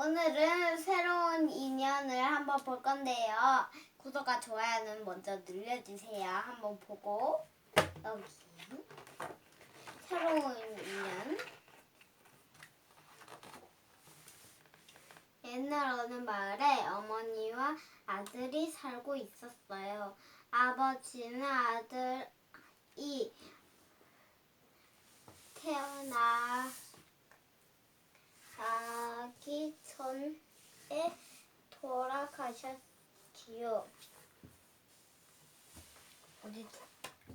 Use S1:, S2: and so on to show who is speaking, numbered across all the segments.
S1: 오늘은 새로운 인연을 한번 볼 건데요. 구독과 좋아요는 먼저 눌러주세요. 한번 보고 여기 새로운 인연. 옛날 어느 마을에 어머니와 아들이 살고 있었어요. 아버지는 아들이 태어나 가기 전에 돌아가셨지요. 어디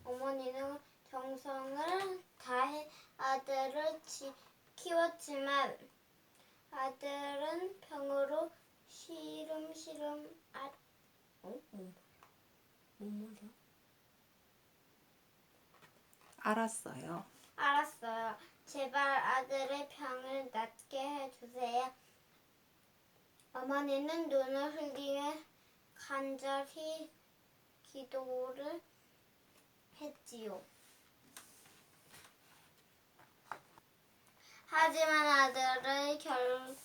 S1: 어머니는 정성을 다해 아들을 지, 키웠지만 아들은 병으로 시름시름 아, 어? 뭐, 뭔 말이야?
S2: 알았어요.
S1: 알았어요. 제발 아들의 병을 낫게 해주세요. 어머니는 눈을 흘리며 간절히 기도를 했지요. 하지만 아들은 결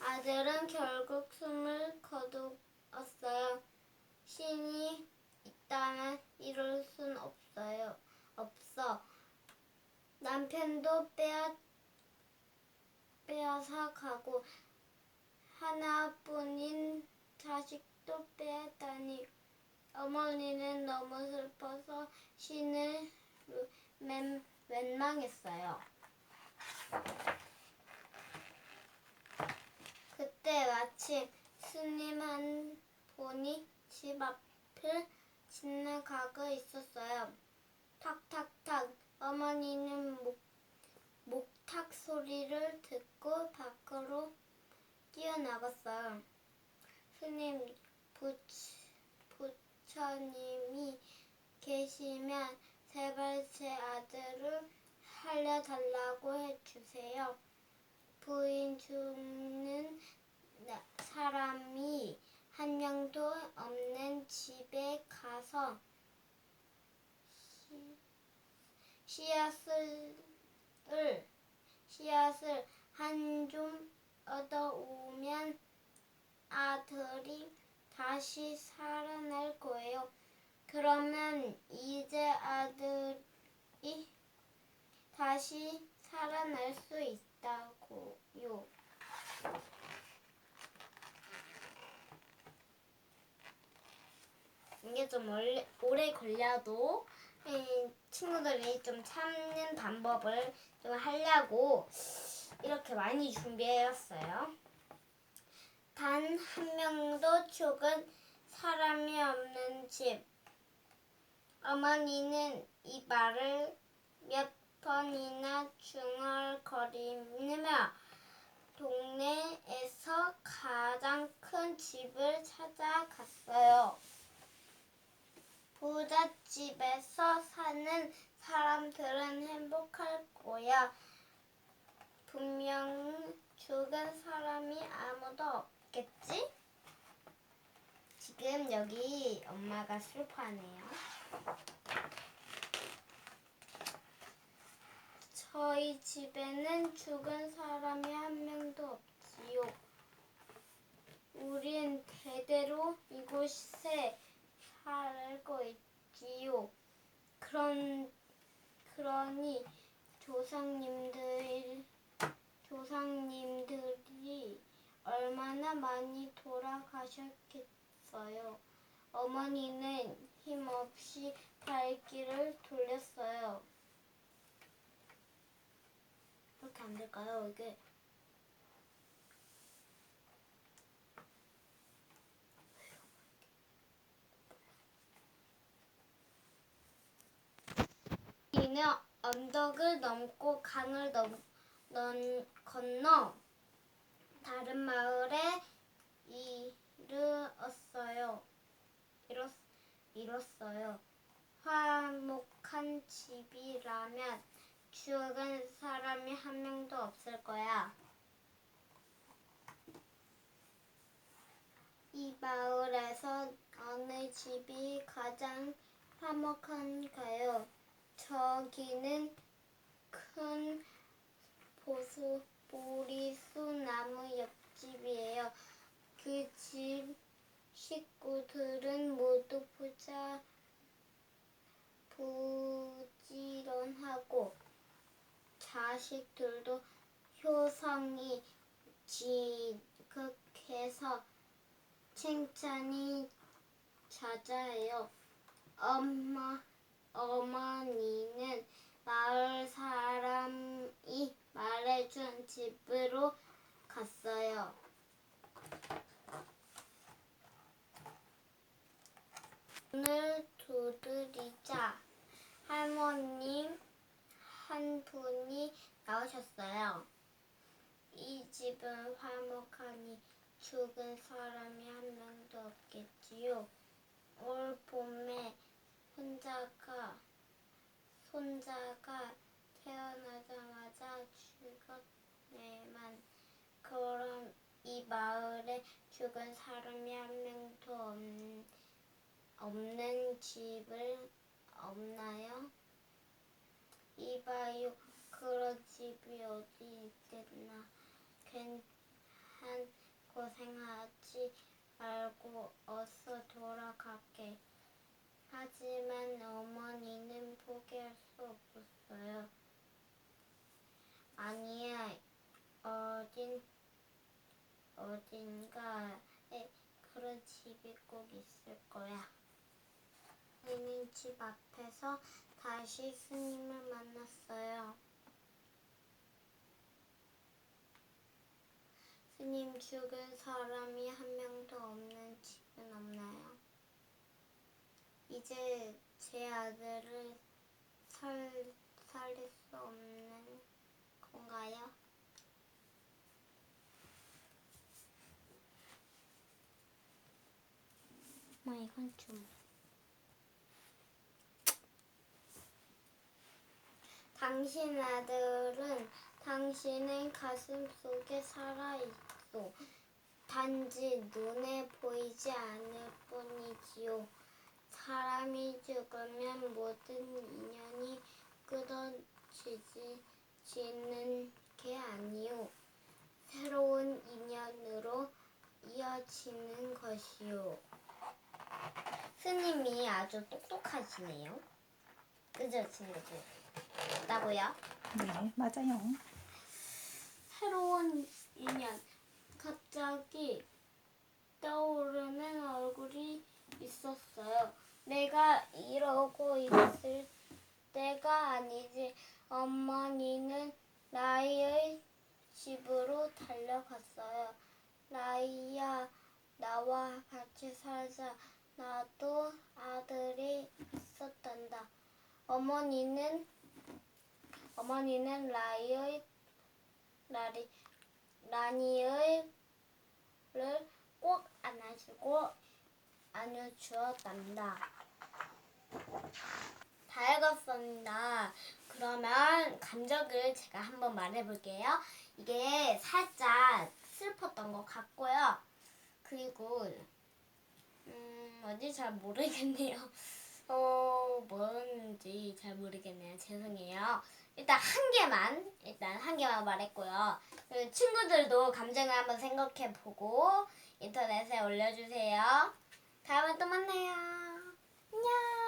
S1: 아들은 결국 숨을 거두었어요. 신이 있다면 이럴 순없어요. 없어. 남편도 빼앗 빼앗아 가고 하나뿐인 자식도 빼앗다니 어머니는 너무 슬퍼서 신을 웬- 원망했어요. 그때 마침 스님 한 분이 집 앞을 지나가고 있었어요. 탁탁탁 어머니는 목, 목 탁 소리를 듣고 밖으로 뛰어나갔어요. 스님 부처, 부처님이 계시면 제발 제 아들을 살려달라고 해주세요. 부인 죽는 나- 사람이 한 명도 없는 집에 가서 시- 씨앗을 씨앗을 한 좀 얻어오면 아들이 다시 살아날 거예요. 그러면 이제 아들이 다시 살아날 수 있다고요. 이게 좀 오래, 오래 걸려도 음, 친구들이 좀 참는 방법을 좀 하려고 이렇게 많이 준비해왔어요. 단 한 명도 죽은 사람이 없는 집. 어머니는 이 말을 몇 번이나 중얼거리며 동네에서 가장 큰 집을 찾아갔어요. 부잣집에서 사는 사람들은 행복할 거야. 분명 죽은 사람이 아무도 없겠지? 지금 여기 엄마가 슬퍼하네요. 저희 집에는 죽은 사람이 한 명도 없지요. 우린 대대로 이곳에 살고 있지요. 그런 그러니 조상님들 조상님들이 얼마나 많이 돌아가셨겠어요. 어머니는 힘없이 발길을 돌렸어요. 그렇게 안 될까요? 이게 이는 언덕을 넘고 강을 넘, 넘 건너 다른 마을에 이르렀어요. 이뤘, 이뤘어요. 화목한 집이라면 죽은 사람이 한 명도 없을 거야. 이 마을에서 어느 집이 가장 화목한가요? 저기는 큰 보수 보리수 나무 옆집이에요. 그 집 식구들은 모두 부자 부지런하고 자식들도 효성이 지극해서 칭찬이 잦아요. 엄마 어머니는 마을 사람이 말해준 집으로 갔어요. 문을 두드리자 할머님 한 분이 나오셨어요. 이 집은 화목하니 죽은 사람이 한 명도 없겠지요. 올 봄에 혼자가 손자가 태어나자마자 죽었네만 그럼 이 마을에 죽은 사람이 한 명도 없, 없는 집을 없나요? 이봐요 그런 집이 어디 있겠나 괜한 고생하지 말고 어서 돌아갈게. 하지만 어머니는 포기할 수 없었어요. 아니야, 어딘, 어딘가에 그런 집이 꼭 있을 거야. 우리는 집 앞에서 다시 스님을 만났어요. 스님 죽은 사람이 한 명도 없는 집은 없나요? 이제 제 아들을 살, 살릴 수 없는 건가요? 뭐 이건 좀 당신 아들은 당신의 가슴 속에 살아있어. 단지 눈에 보이지 않을 뿐이지요. 사람이 죽으면 모든 인연이 끊어지지는 게 아니요. 새로운 인연으로 이어지는 것이요. 스님이 아주 똑똑하시네요. 그죠, 친구들? 나고요.
S2: 네, 맞아요.
S1: 새로운 인연. 갑자기 떠오르는 얼굴이 있었어요. 내가 이러고 있을 때가 아니지. 어머니는 라이의 집으로 달려갔어요. 라이야, 나와 같이 살자. 나도 아들이 있었단다. 어머니는 어머니는 라이의 라리 라니의 를 꼭 안아주고 안아주었답니다. 다 읽었습니다. 그러면 감정을 제가 한번 말해볼게요. 이게 살짝 슬펐던 것 같고요. 그리고 음, 뭔지 잘 모르겠네요. 어, 뭔지 잘 모르겠네요. 죄송해요. 일단 한 개만, 일단 한 개만 말했고요. 그리고 친구들도 감정을 한번 생각해 보고 인터넷에 올려주세요. 다음에 또 만나요. 안녕.